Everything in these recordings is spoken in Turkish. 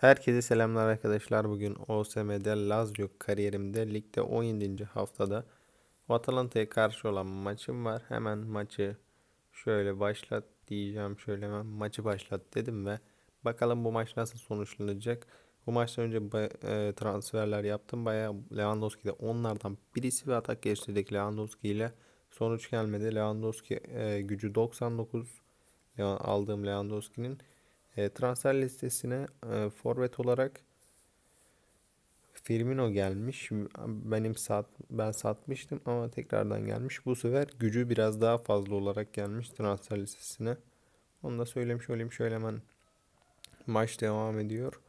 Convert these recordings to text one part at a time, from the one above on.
Herkese selamlar arkadaşlar. Bugün OSM'de Lazio kariyerimde ligde 17. haftada Atalanta'ya karşı olan maçım var. Hemen maçı şöyle başlat diyeceğim. Şöyle hemen maçı başlat dedim ve bakalım bu maç nasıl sonuçlanacak. Bu maçtan önce e, transferler yaptım. Bayağı Lewandowski'de onlardan birisi ve atak geliştirdik Lewandowski ile. Sonuç gelmedi. Lewandowski e, gücü 99. Lewa- aldığım Lewandowski'nin e, transfer listesine e, forvet olarak Firmino gelmiş. Benim sat ben satmıştım ama tekrardan gelmiş. Bu sefer gücü biraz daha fazla olarak gelmiş transfer listesine. Onu da söylemiş olayım. Şöyle hemen maç devam ediyor.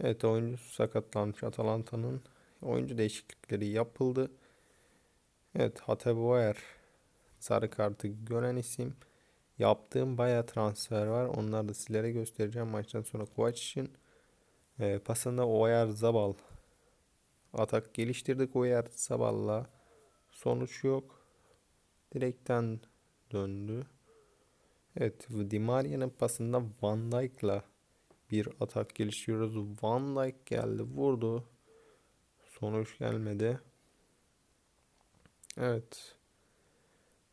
Evet oyuncu sakatlanmış Atalanta'nın. Oyuncu değişiklikleri yapıldı. Evet Hateboer sarı kartı gören isim. Yaptığım bayağı transfer var. Onları da sizlere göstereceğim maçtan sonra Kovac için. E, pasında Oyar Zabal. Atak geliştirdik Oyar Zabal'la. Sonuç yok. Direkten döndü. Evet Di Maria'nın pasında Van Dijk'la bir atak geliştiriyoruz. Van Dijk geldi vurdu. Sonuç gelmedi. Evet.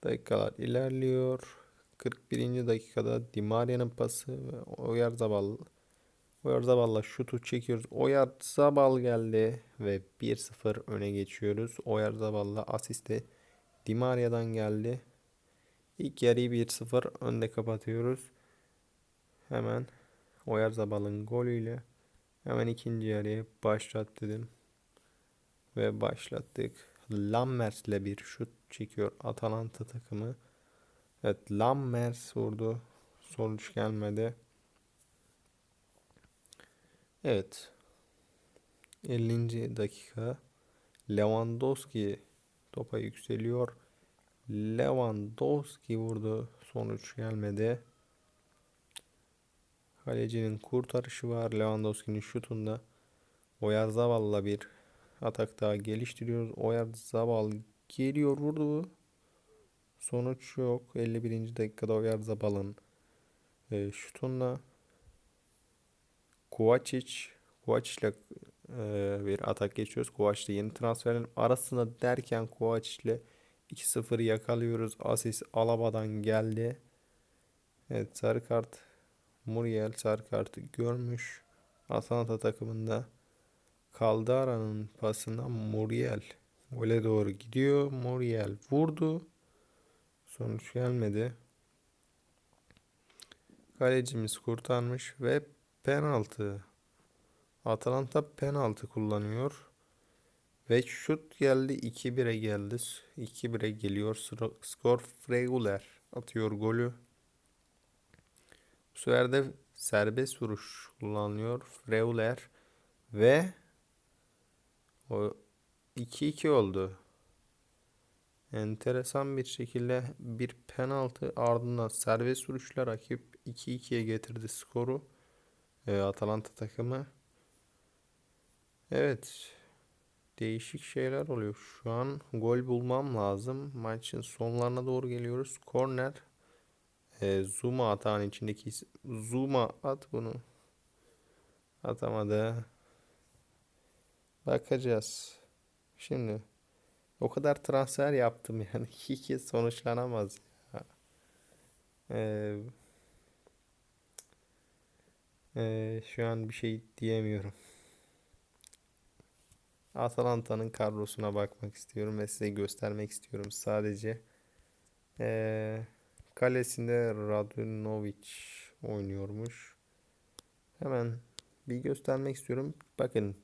Dakikalar ilerliyor. 41. dakikada Di Maria'nın pası ve Oyarzabal Oyarzabal'la şutu çekiyoruz. Oyarzabal geldi ve 1-0 öne geçiyoruz. Oyarzabal'la asisti Di Maria'dan geldi. İlk yarıyı 1-0 önde kapatıyoruz. Hemen Oyarzabal'ın golüyle hemen ikinci yarıya başlat dedim. Ve başlattık. Lammers'le bir şut çekiyor Atalanta takımı. Evet Lammers vurdu. Sonuç gelmedi. Evet. 50. dakika. Lewandowski topa yükseliyor. Lewandowski vurdu. Sonuç gelmedi. Kalecinin kurtarışı var. Lewandowski'nin şutunda. Oyarzabal'la bir atak daha geliştiriyoruz. Oyarzabal geliyor vurdu. Sonuç yok. 51. dakikada Oyarzabal'ın e, şutunla Kovacic Kovacic e, bir atak geçiyoruz. Kovacic yeni transferlerin arasında derken Kovacic ile 2-0 yakalıyoruz. Asist Alaba'dan geldi. Evet sarı kart Muriel sarı kartı görmüş. Atalanta takımında Caldera'nın pasına Muriel gole doğru gidiyor. Muriel vurdu. Sonuç gelmedi. Kalecimiz kurtarmış ve penaltı. Atalanta penaltı kullanıyor. Ve şut geldi 2-1'e geldi. 2-1'e geliyor. Skor Freguler atıyor golü. Bu sefer de serbest vuruş kullanılıyor. Freuler ve o 2-2 oldu. Enteresan bir şekilde bir penaltı ardından serbest vuruşla rakip 2-2'ye getirdi skoru. E, Atalanta takımı. Evet. Değişik şeyler oluyor. Şu an gol bulmam lazım. Maçın sonlarına doğru geliyoruz. Korner. E, Zuma atağın içindeki. Zuma at bunu. Atamadı. Bakacağız. Şimdi o kadar transfer yaptım yani hiç sonuçlanamaz. Ee, e, şu an bir şey diyemiyorum. Atalanta'nın kadrosuna bakmak istiyorum ve size göstermek istiyorum sadece. Ee, kalesinde Radunovic oynuyormuş. Hemen bir göstermek istiyorum. Bakın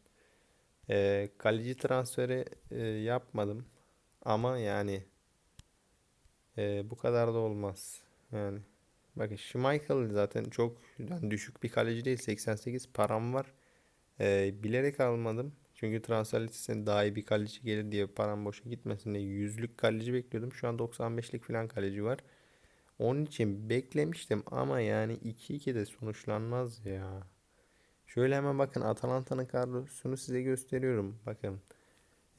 e, kaleci transferi e, yapmadım. Ama yani e, bu kadar da olmaz. Yani bakın Schmeichel zaten çok yani düşük bir kaleci değil. 88 param var. E, bilerek almadım. Çünkü transfer listesine daha iyi bir kaleci gelir diye param boşa gitmesin diye yüzlük kaleci bekliyordum. Şu an 95'lik falan kaleci var. Onun için beklemiştim ama yani 2-2 de sonuçlanmaz ya. Şöyle hemen bakın Atalanta'nın kadrosunu size gösteriyorum. Bakın.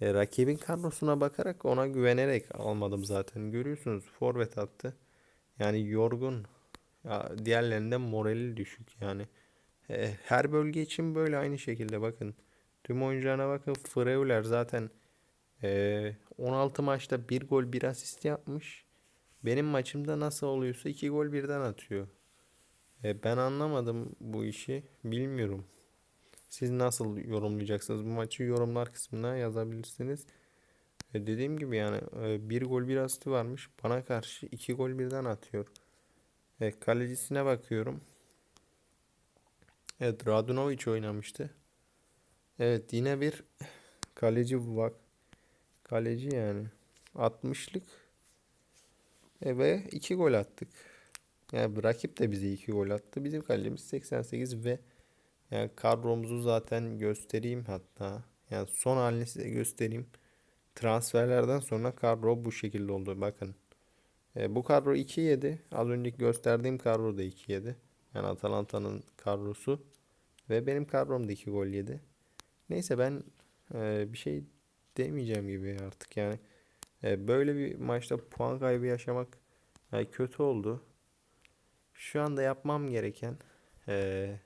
E, rakibin kadrosuna bakarak ona güvenerek almadım zaten. Görüyorsunuz forvet attı. Yani yorgun. Ya, diğerlerinde morali düşük yani. E, her bölge için böyle aynı şekilde bakın. Tüm oyuncularına bakın. Freuler zaten e, 16 maçta 1 gol 1 asist yapmış. Benim maçımda nasıl oluyorsa 2 gol birden atıyor. E, ben anlamadım bu işi. Bilmiyorum. Siz nasıl yorumlayacaksınız bu maçı yorumlar kısmına yazabilirsiniz. E, dediğim gibi yani e, bir gol bir asisti varmış. Bana karşı iki gol birden atıyor. Kalecisine bakıyorum. Evet Radunovic oynamıştı. Evet yine bir kaleci bak. Kaleci yani. 60'lık. E, ve 2 gol attık. Yani rakip de bize 2 gol attı. Bizim kalecimiz 88 ve yani kadromuzu zaten göstereyim hatta. Yani son halini size göstereyim. Transferlerden sonra kadro bu şekilde oldu. Bakın. E, bu kadro 2-7. Az önceki gösterdiğim kadro da 2-7. Yani Atalanta'nın kadrosu. Ve benim kadrom da 2 gol yedi. Neyse ben e, bir şey demeyeceğim gibi artık yani. E, böyle bir maçta puan kaybı yaşamak e, kötü oldu. Şu anda yapmam gereken e,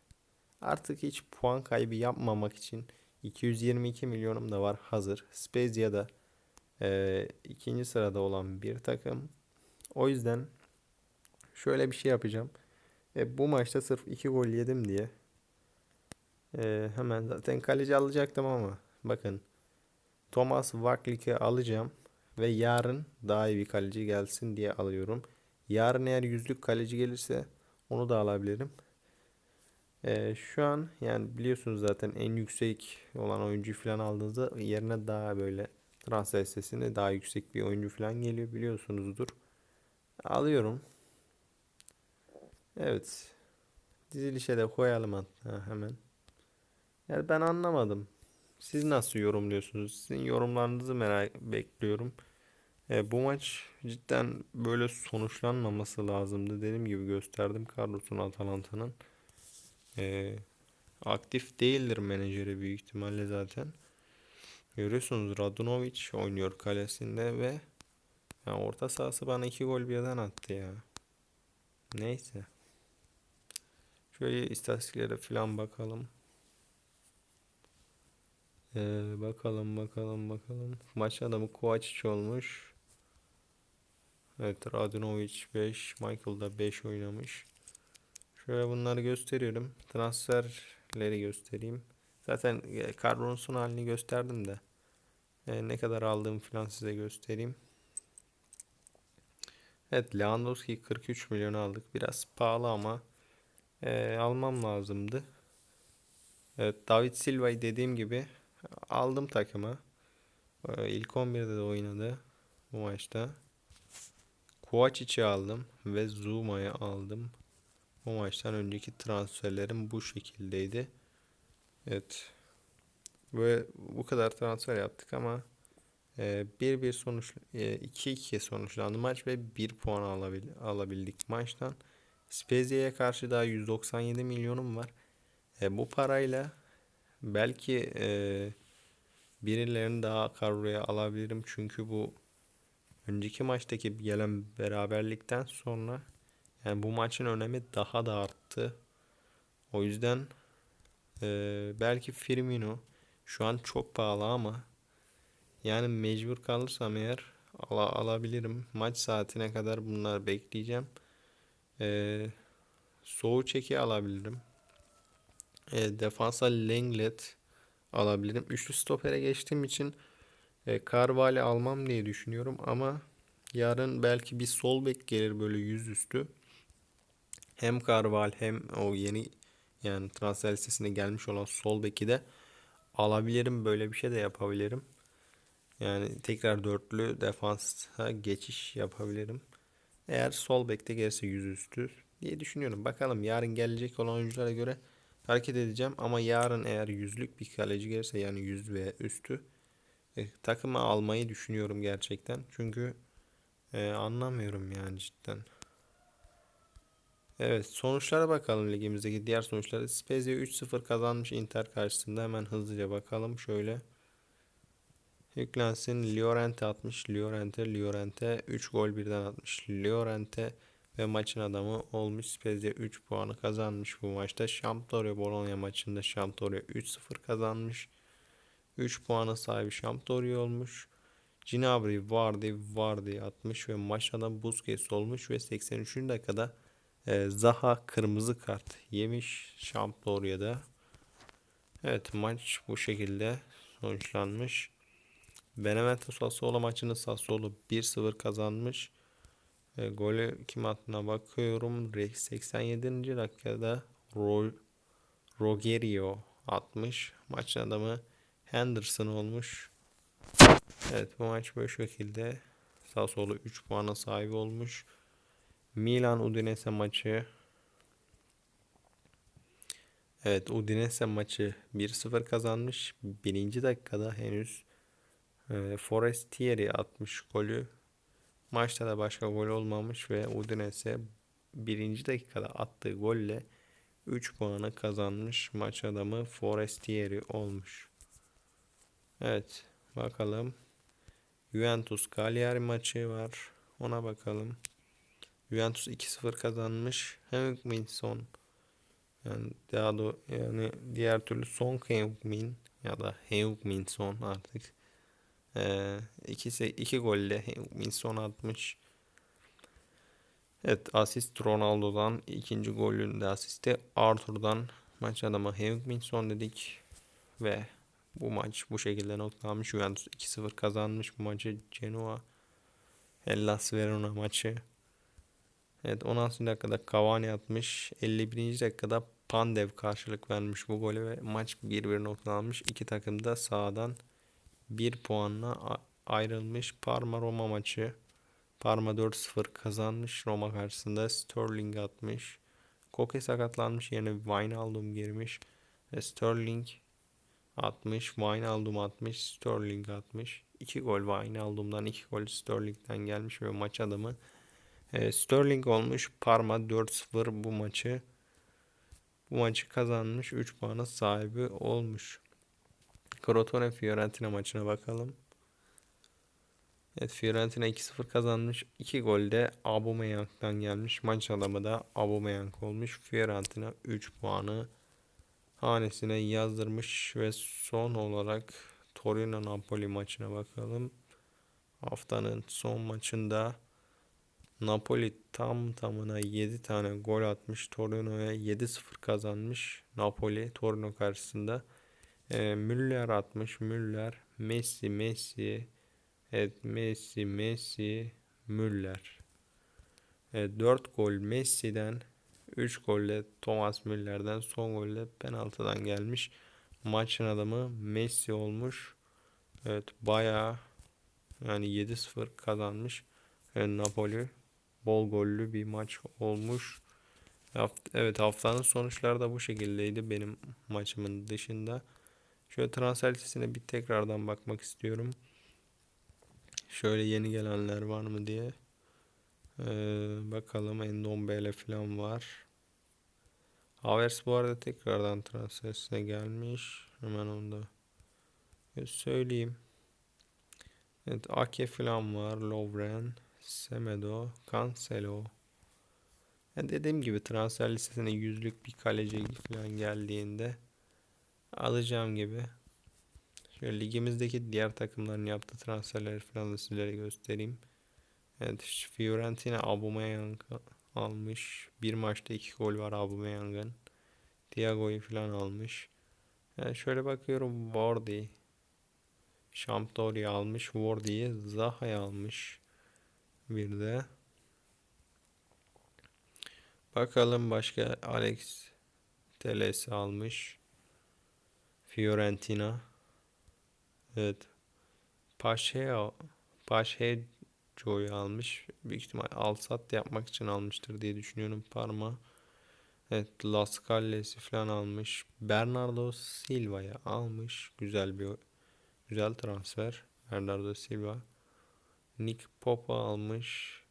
artık hiç puan kaybı yapmamak için 222 milyonum da var hazır. Spezia'da e, ikinci sırada olan bir takım. O yüzden şöyle bir şey yapacağım. E, bu maçta sırf 2 gol yedim diye e, hemen zaten kaleci alacaktım ama bakın Thomas Waklik'i alacağım ve yarın daha iyi bir kaleci gelsin diye alıyorum. Yarın eğer yüzlük kaleci gelirse onu da alabilirim. Ee, şu an yani biliyorsunuz zaten en yüksek olan oyuncu falan aldığınızda yerine daha böyle transfer listesinde daha yüksek bir oyuncu falan geliyor biliyorsunuzdur. Alıyorum. Evet. Dizilişe de koyalım hatta hemen. Yani ben anlamadım. Siz nasıl yorumluyorsunuz? Sizin yorumlarınızı merak bekliyorum. E, bu maç cidden böyle sonuçlanmaması lazımdı. Dediğim gibi gösterdim Carlos'un Atalanta'nın. E, aktif değildir menajeri büyük ihtimalle zaten. Görüyorsunuz Radunovic oynuyor kalesinde ve yani orta sahası bana iki gol birden attı ya. Neyse. Şöyle istatistiklere falan bakalım. Ee, bakalım bakalım bakalım. Maç adamı Kovacic olmuş. Evet Radunovic 5. Michael da 5 oynamış. Şöyle bunları gösteriyorum. Transferleri göstereyim. Zaten kadronun halini gösterdim de. E, ne kadar aldığım falan size göstereyim. Evet Lewandowski 43 milyon aldık. Biraz pahalı ama e, almam lazımdı. Evet David Silva'yı dediğim gibi aldım takıma. E, ilk 11'de de oynadı bu maçta. Kovacic'i aldım ve Zuma'yı aldım. Bu maçtan önceki transferlerim bu şekildeydi. Evet. Böyle bu kadar transfer yaptık ama 1-1 e, sonuç 2-2 e, sonuçlandı maç ve 1 puan alabil, alabildik maçtan. Spezia'ya karşı daha 197 milyonum var. E, bu parayla belki e, birilerini daha kadroya alabilirim. Çünkü bu önceki maçtaki gelen beraberlikten sonra yani bu maçın önemi daha da arttı. O yüzden e, belki Firmino şu an çok pahalı ama yani mecbur kalırsam eğer al alabilirim. Maç saatine kadar bunlar bekleyeceğim. E, Soğu çeki alabilirim. E, defansa Lenglet alabilirim. Üçlü stopere geçtiğim için e, Carvalho almam diye düşünüyorum ama yarın belki bir sol bek gelir böyle yüzüstü. Hem Carvalho hem o yeni yani transfer listesine gelmiş olan sol beki de alabilirim. Böyle bir şey de yapabilirim. Yani tekrar dörtlü defansa geçiş yapabilirim. Eğer sol bekte gelirse yüzüstü diye düşünüyorum. Bakalım yarın gelecek olan oyunculara göre hareket edeceğim. Ama yarın eğer yüzlük bir kaleci gelirse yani yüz ve üstü e, takımı almayı düşünüyorum gerçekten. Çünkü e, anlamıyorum yani cidden. Evet sonuçlara bakalım ligimizdeki diğer sonuçları. Spezia 3-0 kazanmış Inter karşısında. Hemen hızlıca bakalım şöyle. Yüklensin. Llorente atmış. Llorente, Llorente 3 gol birden atmış. Llorente ve maçın adamı olmuş. Spezia 3 puanı kazanmış bu maçta. Sampdoria Bologna maçında Sampdoria 3-0 kazanmış. 3 puanı sahibi Sampdoria olmuş. Gnabry, Vardy, Vardy atmış ve maç adamı Busquets olmuş ve 83. dakikada e, Zaha kırmızı kart yemiş Sampdoria'da. Evet maç bu şekilde sonuçlanmış. Benevento Sassuolo maçını Sassuolo 1-0 kazanmış. E, golü kim attığına bakıyorum. 87. dakikada Ro Rogerio atmış. Maçın adamı Henderson olmuş. Evet bu maç bu şekilde. Sassuolo 3 puana sahibi olmuş. Milan Udinese maçı Evet Udinese maçı 1-0 kazanmış. Birinci dakikada henüz e, Forestieri atmış golü. Maçta da başka gol olmamış ve Udinese birinci dakikada attığı golle 3 puanı kazanmış. Maç adamı Forestieri olmuş. Evet bakalım. Juventus Cagliari maçı var. Ona bakalım. Juventus 2-0 kazanmış. Heung-min Son yani daha da yani diğer türlü Son Heung-min ya da Heung-min Son artık ee, ikisi iki golle Heung-min Son atmış. Evet asist Ronaldo'dan ikinci golünde asisti Arthur'dan maç adamı Heung-min Son dedik ve bu maç bu şekilde noktalanmış. Juventus 2-0 kazanmış bu maçı. Genoa Hellas Verona maçı. Evet 16. dakikada Cavani atmış. 51. dakikada Pandev karşılık vermiş bu golü ve maç 1-1 noktalanmış. İki takım da sağdan 1 puanla ayrılmış. Parma Roma maçı. Parma 4-0 kazanmış. Roma karşısında Sterling atmış. Koke sakatlanmış. Yerine Wijnaldum girmiş. Ve Sterling atmış. Wijnaldum atmış. Sterling atmış. 2 gol Wijnaldum'dan 2 gol Sterling'den gelmiş ve maç adamı e, Sterling olmuş. Parma 4-0 bu maçı bu maçı kazanmış. 3 puanı sahibi olmuş. Crotone Fiorentina maçına bakalım. Evet Fiorentina 2-0 kazanmış. 2 gol de Aubameyang'dan gelmiş. Maç adamı da Aubameyang olmuş. Fiorentina 3 puanı hanesine yazdırmış ve son olarak Torino Napoli maçına bakalım. Haftanın son maçında Napoli tam tamına 7 tane gol atmış. Torino'ya 7-0 kazanmış. Napoli Torino karşısında. E, Müller atmış. Müller, Messi, Messi, evet Messi, Messi, Müller. E, 4 gol Messi'den, 3 golle Thomas Müller'den, son golle penaltıdan gelmiş. Maçın adamı Messi olmuş. Evet bayağı yani 7-0 kazanmış. E, Napoli bol gollü bir maç olmuş. Evet haftanın sonuçları da bu şekildeydi benim maçımın dışında. Şöyle transfer listesine bir tekrardan bakmak istiyorum. Şöyle yeni gelenler var mı diye. Ee, bakalım Endombele falan var. Havers bu arada tekrardan transfer listesine gelmiş. Hemen onu da söyleyeyim. Evet Ake falan var. Lovren. Semedo, Cancelo. Yani dediğim gibi transfer listesine yüzlük bir kaleci falan geldiğinde alacağım gibi. Şöyle ligimizdeki diğer takımların yaptığı transferleri falan da sizlere göstereyim. Evet Fiorentina Aubameyang almış. Bir maçta iki gol var Aubameyang'ın. Thiago'yu falan almış. Yani şöyle bakıyorum Vardy. Sampdoria almış. Vardy'yi Zaha'yı almış. Bir de. Bakalım başka Alex Teles almış. Fiorentina. Evet. Paşeo Paşeco'yu almış. Büyük ihtimal al sat yapmak için almıştır diye düşünüyorum Parma. Evet Las falan almış. Bernardo Silva'ya almış. Güzel bir güzel transfer. Bernardo Silva. Nick Pope almış.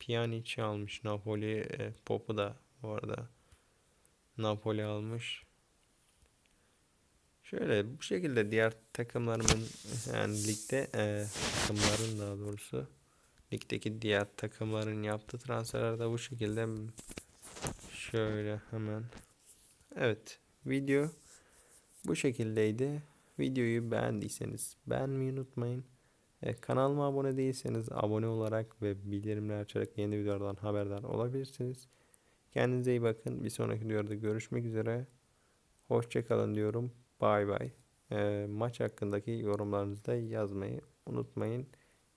Pjanic almış. Napoli e, Pope'u da bu arada Napoli almış. Şöyle bu şekilde diğer takımlarımın yani ligde e, takımların daha doğrusu Ligdeki diğer takımların yaptığı transferler de bu şekilde. Şöyle hemen. Evet. Video bu şekildeydi. Videoyu beğendiyseniz beğenmeyi unutmayın. E, kanalıma abone değilseniz abone olarak ve bildirimleri açarak yeni videolardan haberdar olabilirsiniz. Kendinize iyi bakın. Bir sonraki videoda görüşmek üzere. Hoşçakalın diyorum. Bay bay. E, maç hakkındaki yorumlarınızı da yazmayı unutmayın.